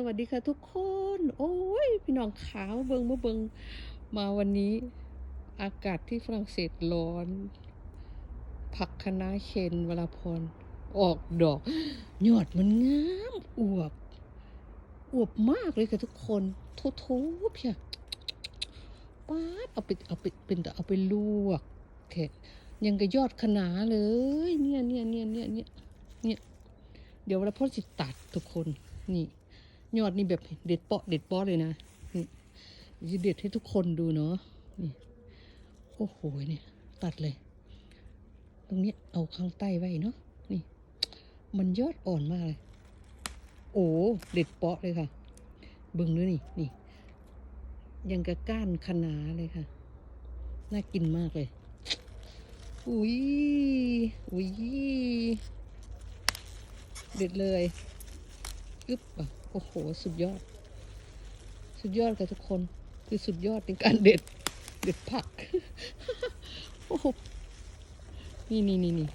สวัสดีค่ะทุกคน โอ้ย พี่น้องขาวเบิงมาเบิงมาวันนี้ อากาศที่ฝรั่งเศสร้อน ผักคะน้าเคนวลาพร ออกดอก ยอดมันงามอวบ อวบมากเลยค่ะทุกคนโทโทเพียป๊าดเอาไปเอาไปเป็นแต่เอาไปลวกแค่ยังกับยอดคะน้าเลย เนี่ยเนี่ยเนี่ยเนี่ยเนี่ยเนี่ยเดี๋ยวเราพ่อสิตัดทุกคนนี่ ยอดนี่แบบเด็ดเปาะเด็ดเปาะเลยนะนี่จะเด็ดให้ทุกคนดูเนาะนี่โอ้โหเนี่ย ตัดเลย ตรงนี้เอาข้างใต้ไว้เนาะนี่ มันยอดอ่อนมากเลย โอ้เด็ดเปาะเลยค่ะ เบิ่งด้วยนี่นี่ ยังกระก้านคะนาเลยค่ะ น่ากินมากเลย อุ้ยอุ้ยเด็ดเลย อึ๊บอะโอ้โห สุดยอด สุดยอดค่ะทุกคน คือสุดยอดในการเด็ด เด็ดผัก โอ้โห นี่นี่นี่นี่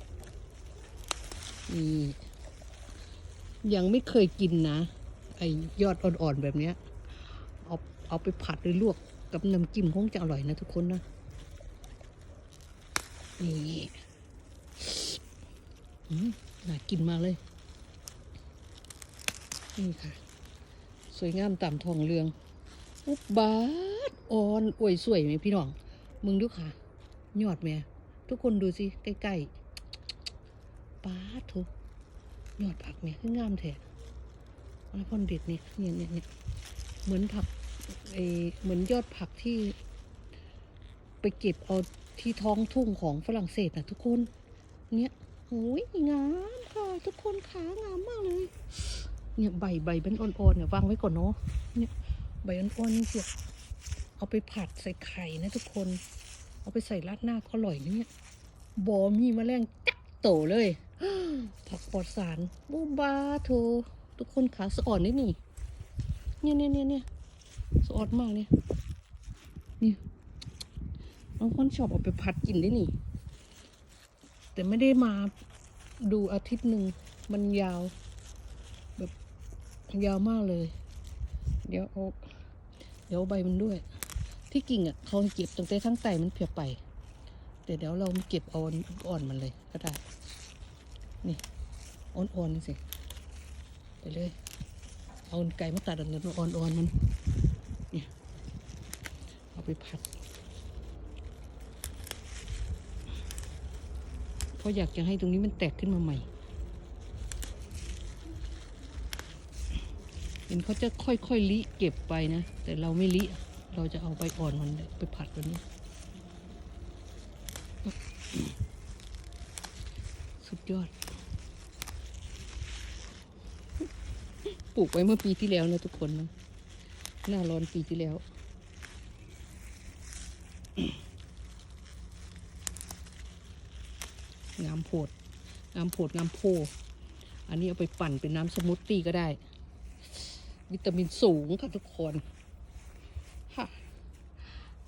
นี่ ยังไม่เคยกินนะ ไอ้ยอดอ่อนๆแบบเนี้ย เอาเอาไปผัดหรือลวกกับน้ำจิ้มคงจะอร่อยนะทุกคนนะ นี่อืมน่ากินมากเลย นี่ค่ะ สวยงามตามทองเรือง อุบบาทอ่อนอวยสวยไหมพี่น้อง มึงดูค่ะ ยอดแม่ทุกคนดูสิใกล้ๆป้าทุยอดผักแม่คืองามแท้แล้วคนเด็ดเนี่ยเนี่ยเนี่ยเนี่ยเหมือนผักเออเหมือนยอดผักที่ ไปเก็บเอาที่ท้องทุ่งของฝรั่งเศสนะทุกคน เนี่ยโอ้ยงามค่ะ ทุกคนขางามมากเลย เนี่ยใบใบเป็นอ่อนๆเนี่ยวางไว้ก่อนเนาะเนี่ยใบอ่อนๆนี่เสียเอาไปผัดใส่ไข่นะทุกคน เอาไปใส่ราดหน้าก็อร่อยนะเนี่ยบอมีแมลงจักโตเลยผักปลอดสารบูบาโททุกคนขาสะอ่อนนี่นี่เนี่ยเนี่ยเนี่ยเนี่ยสะอ่อนมากเนี่ยนี่บางคนชอบเอาไปผัดกินได้นี่ แต่ไม่ได้มาดูอาทิตย์หนึ่งมันยาว ยาวมากเลย เดี๋ยวเอาเดี๋ยวเอาใบมันด้วย ที่กิ่งอะเขาเก็บตั้งแต่ทั้งไตมันเพียบไป แต่เดี๋ยวเราเก็บเอาอ่อนมันเลยก็ได้ นี่อ่อนๆนี่สิ ไปเลย เอาไก่มาตัดอันนั้นอ่อนๆมัน เนี่ย เอาไปผัดเพราะอยากจะให้ตรงนี้มันแตกขึ้นมาใหม่ ห็นเขาจะค่อยๆลิเก็บไปนะ แต่เราไม่ลิเราจะเอาใบอ่อนมันไปผัดวันนี้ สุดยอด ปลูกไว้เมื่อปีที่แล้วนะทุกคนนะหน้าร้อนปีที่แล้วงามโพดงามโพดงามโพ อันนี้เอาไปปั่นเป็นน้ำสมูทตี้ก็ได้ วิตามินสูงค่ะทุกคนค่ะ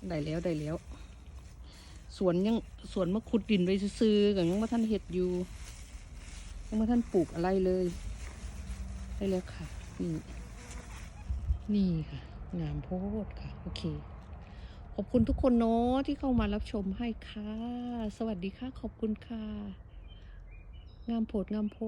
ได้แล้วได้แล้ว สวนยังสวนมะขุดดินไว้ซื้อๆกับยังมาท่านเห็ดอยู่ ยังมาท่านปลูกอะไรเลย ได้แล้วค่ะ นี่ นี่ค่ะ งามโพดค่ะ โอเค ขอบคุณทุกคนเนาะที่เข้ามารับชมให้ค่ะ สวัสดีค่ะ ขอบคุณค่ะ งามโพดงามโพ